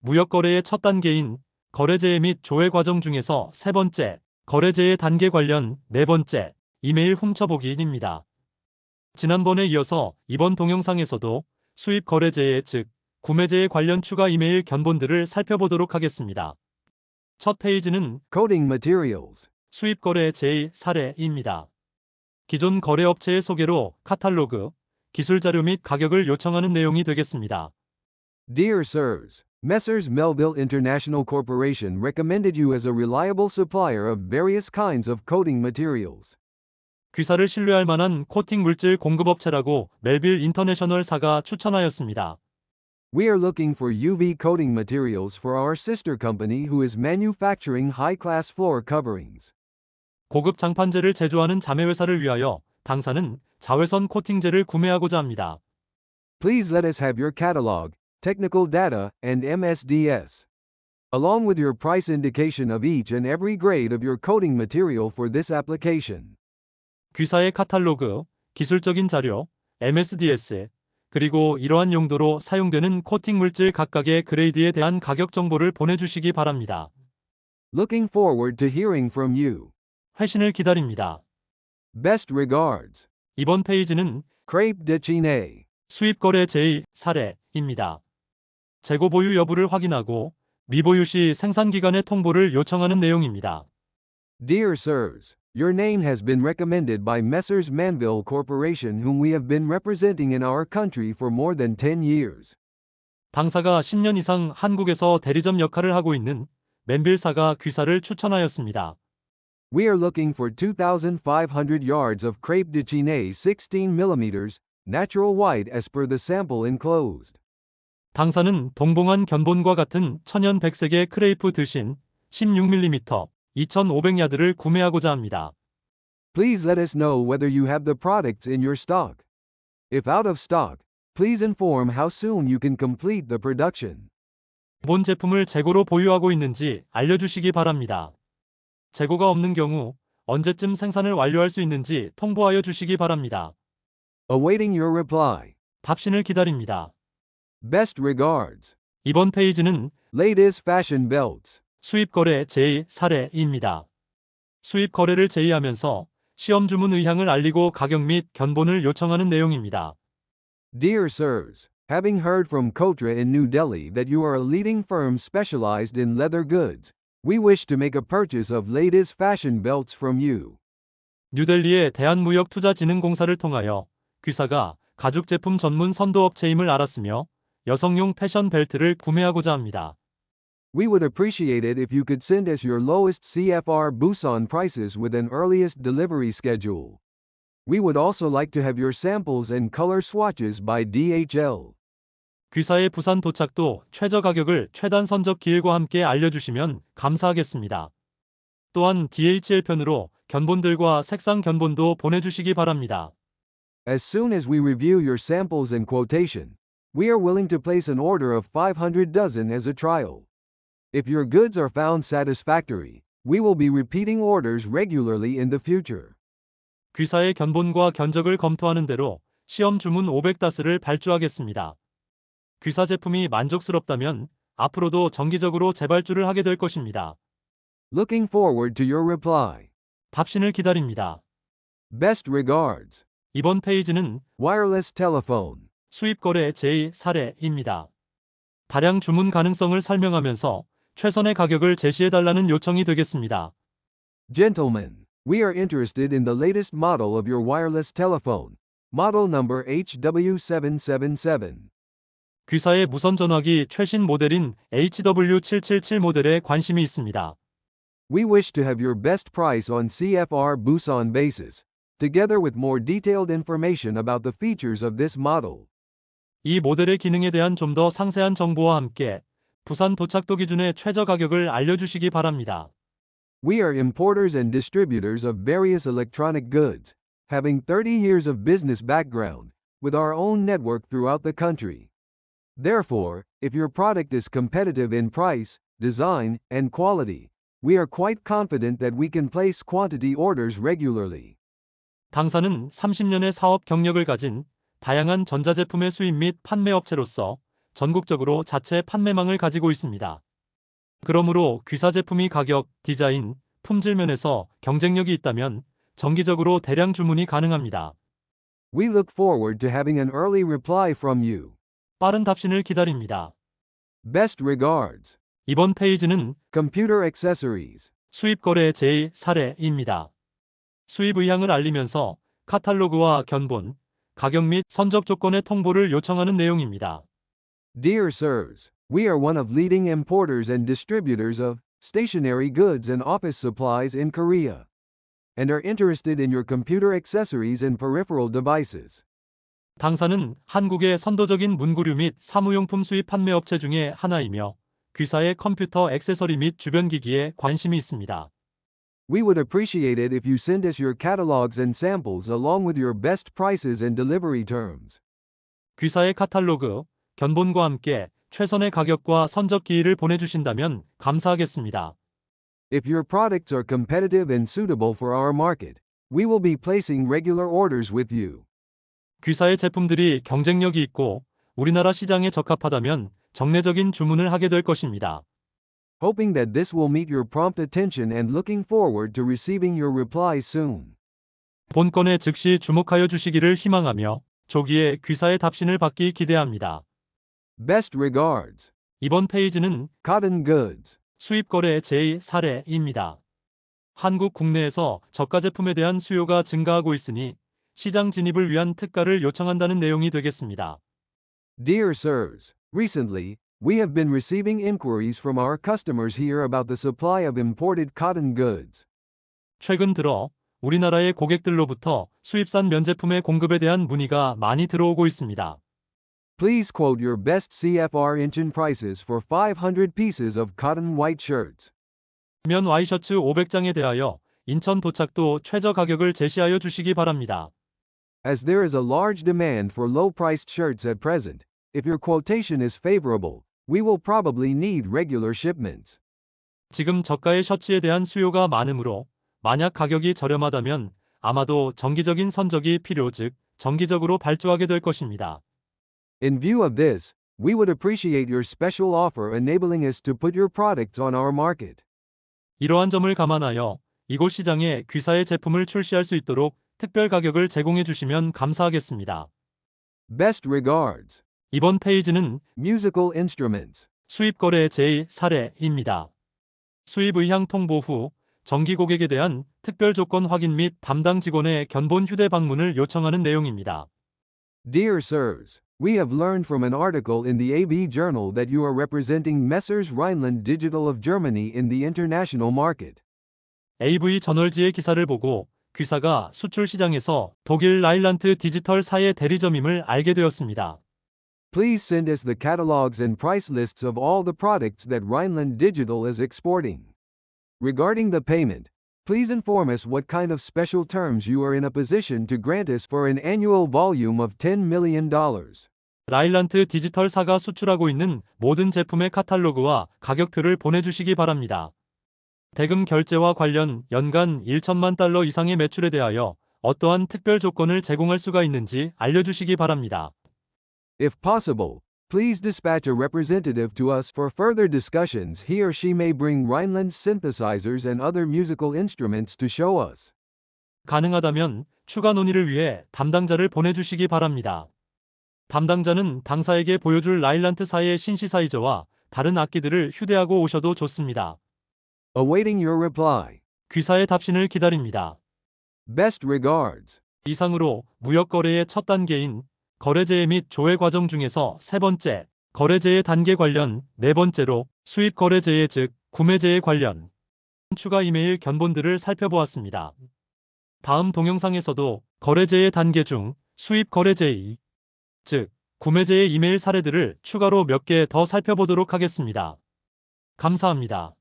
무역거래의 첫 단계인 거래제해 및 조회 과정 중에서 세 번째, 거래제해 단계 관련 네 번째, 이메일 훔쳐보기입니다. 지난번에 이어서 이번 동영상에서도 수입 거래제해 즉 구매제해 관련 추가 이메일 견본들을 살펴보도록 하겠습니다. 첫 페이지는 Coding materials. 수입 거래 제의 사례입니다. 기존 거래업체의 소개로 카탈로그, 기술 자료 및 가격을 요청하는 내용이 되겠습니다. Dear sirs, Messrs. Melville International Corporation recommended you as a reliable supplier of various kinds of coating materials. 귀사를 신뢰할 만한 코팅 물질 공급업체라고 멜빌 인터내셔널사가 추천하였습니다. We are looking for UV coating materials for our sister company who is manufacturing high class floor coverings. 고급 장판재를 제조하는 자매회사를 위하여 당사는 자외선 코팅제를 구매하고자 합니다. Please let us have your catalog, technical data, and MSDS. Along with your price indication of each and every grade of your coating material for this application. 귀사의 카탈로그, 기술적인 자료, MSDS, 그리고 이러한 용도로 사용되는 코팅 물질 각각의 그레이드에 대한 가격 정보를 보내주시기 바랍니다. Looking forward to hearing from you. 회신을 기다립니다. Best regards. 이번 페이지는 Crepe de Chine. 수입 거래 제의 사례입니다. 재고 보유 여부를 확인하고 미보유 시 생산 기간의 통보를 요청하는 내용입니다. Dear sirs, your name has been recommended by Messrs. Manville Corporation, whom we have been representing in our country for more than 10 years. 당사가 10년 이상 한국에서 대리점 역할을 하고 있는 맨빌사가 귀사를 추천하였습니다. We are looking for 2,500 yards of crepe de Chine 16mm, natural white as per the sample enclosed. 당사는 동봉한 견본과 같은 천연 백색의 크레이프 드신 16mm 2,500야드를 구매하고자 합니다. Please let us know whether you have the products in your stock. If out of stock, please inform how soon you can complete the production. 본 제품을 재고로 보유하고 있는지 알려주시기 바랍니다. 재고가 없는 경우 언제쯤 생산을 완료할 수 있는지 통보하여 주시기 바랍니다. Awaiting your reply. 답신을 기다립니다. Best regards. 이번 페이지는 Latest fashion belts. 수입 거래 제의 사례입니다. 수입 거래를 제의하면서 시험 주문 의향을 알리고 가격 및 견본을 요청하는 내용입니다. Dear sirs, having heard from Kotra in New Delhi that you are a leading firm specialized in leather goods, we wish to make a purchase of latest fashion belts from you. 뉴델리의 대한무역투자진흥공사를 통하여 귀사가 가죽 제품 전문 선도업체임을 알았으며 여성용 패션 벨트를 구매하고자 합니다. We would appreciate it if you could send us your lowest CFR Busan prices with an earliest delivery schedule. We would also like to have your samples and color swatches by DHL. 귀사의 부산 도착도 최저 가격을 최단 선적 기일과 함께 알려주시면 감사하겠습니다. 또한 DHL 편으로 견본들과 색상 견본도 보내주시기 바랍니다. As soon as we review your samples and quotation, we are willing to place an order of 500 dozen as a trial. If your goods are found satisfactory, we will be repeating orders regularly in the future. 귀사의 견본과 견적을 검토하는 대로 시험 주문 500다스를 발주하겠습니다. 귀사 제품이 만족스럽다면 앞으로도 정기적으로 재발주를 하게 될 것입니다. Looking forward to your reply. 답신을 기다립니다. Best regards. 이번 페이지는 Wireless telephone. 수입 거래 제의 사례입니다. 다량 주문 가능성을 설명하면서 최선의 가격을 제시해달라는 요청이 되겠습니다. Gentlemen, we are interested in the latest model of your wireless telephone. Model number HW777. 귀사의 무선 전화기 최신 모델인 HW777 모델에 관심이 있습니다. We wish to have your best price on CFR Busan basis, together with more detailed information about the features of this model. 이 모델의 기능에 대한 좀 더 상세한 정보와 함께 부산 도착도 기준의 최저 가격을 알려주시기 바랍니다. We are importers and distributors of various electronic goods, having 30 years of business background, with our own network throughout the country. Therefore, if your product is competitive in price, design, and quality, we are quite confident that we can place quantity orders regularly. 당사는 30년의 사업 경력을 가진 다양한 전자제품의 수입 및 판매 업체로서 전국적으로 자체 판매망을 가지고 있습니다. 그러므로 귀사 제품이 가격, 디자인, 품질 면에서 경쟁력이 있다면 정기적으로 대량 주문이 가능합니다. We look forward to having an early reply from you. 빠른 답신을 기다립니다. Best regards. 이번 페이지는 Computer accessories. 수입 거래 제의 사례입니다. 수입 의향을 알리면서 카탈로그와 견본, 가격 및 선적 조건의 통보를 요청하는 내용입니다. Dear sirs, we are one of leading importers and distributors of stationery goods and office supplies in Korea and are interested in your computer accessories and peripheral devices. 당사는 한국의 선도적인 문구류 및 사무용품 수입 판매 업체 중에 하나이며 귀사의 컴퓨터 액세서리 및 주변 기기에 관심이 있습니다. We would appreciate it if you send us your catalogs and samples along with your best prices and delivery terms. 귀사의 카탈로그, 견본과 함께 최선의 가격과 선적 기일을 보내주신다면 감사하겠습니다. If your products are competitive and suitable for our market, we will be placing regular orders with you. 귀사의 제품들이 경쟁력이 있고 우리나라 시장에 적합하다면 정례적인 주문을 하게 될 것입니다. Hoping that this will meet your prompt attention and looking forward to receiving your replies soon. 본건에 즉시 주목하여 주시기를 희망하며 조기에 귀사의 답신을 받기 기대합니다. Best regards. 이번 페이지는 Cotton goods. 수입 거래 제의 사례입니다. 한국 국내에서 저가 제품에 대한 수요가 증가하고 있으니 시장 진입을 위한 특가를 요청한다는 내용이 되겠습니다. Dear sirs, recently, we have been receiving inquiries from our customers here about the supply of imported cotton goods. 최근 들어 우리나라의 고객들로부터 수입산 면제품의 공급에 대한 문의가 많이 들어오고 있습니다. Please quote your best CFR Incheon prices for 500 pieces of cotton white shirts. 면 와이셔츠 500장에 대하여 인천 도착도 최저 가격을 제시하여 주시기 바랍니다. As there is a large demand for low priced shirts at present, if your quotation is favorable, we will probably need regular shipments. 지금 저가의 셔츠에 대한 수요가 많으므로 만약 가격이 저렴하다면 아마도 정기적인 선적이 필요 즉 정기적으로 발주하게 될 것입니다. In view of this, we would appreciate your special offer enabling us to put your products on our market. 이러한 점을 감안하여 이곳 시장에 귀사의 제품을 출시할 수 있도록 특별 가격을 제공해 주시면 감사하겠습니다. Best regards. 이번 페이지는 Musical instruments. 수입 거래 제의 사례입니다. 수입 의향 통보 후 정기 고객에 대한 특별 조건 확인 및 담당 직원의 견본 휴대 방문을 요청하는 내용입니다. Dear sirs, we have learned from an article in the AV Journal that you are representing Messrs. Rhineland Digital of Germany in the international market. AV 저널지의 기사를 보고 귀사가 수출 시장에서 독일 라일란트 디지털 사의 대리점임을 알게 되었습니다. Please send us the catalogs and price lists of all the products that Rhineland Digital is exporting. Regarding the payment, please inform us what kind of special terms you are in a position to grant us for an annual volume of $10 million. 라일란트 디지털 사가 수출하고 있는 모든 제품의 카탈로그와 가격표를 보내주시기 바랍니다. 대금 결제와 관련 연간 1천만 달러 이상의 매출에 대하여 어떠한 특별 조건을 제공할 수가 있는지 알려주시기 바랍니다. If possible, please dispatch a representative to us for further discussions. He or she may bring Rhineland synthesizers and other musical instruments to show us. 가능하다면 추가 논의를 위해 담당자를 보내주시기 바랍니다. 담당자는 당사에게 보여줄 라일란트 사의 신시사이저와 다른 악기들을 휴대하고 오셔도 좋습니다. Awaiting your reply. 귀사의 답신을 기다립니다. Best regards. 이상으로 무역 거래의 첫 단계인 거래제의 및 조회 과정 중에서 세 번째, 거래제의 단계 관련, 네 번째로 수입 거래제의 즉 구매제의 관련 추가 이메일 견본들을 살펴보았습니다. 다음 동영상에서도 거래제의 단계 중 수입 거래제의 즉 구매제의 이메일 사례들을 추가로 몇 개 더 살펴보도록 하겠습니다. 감사합니다.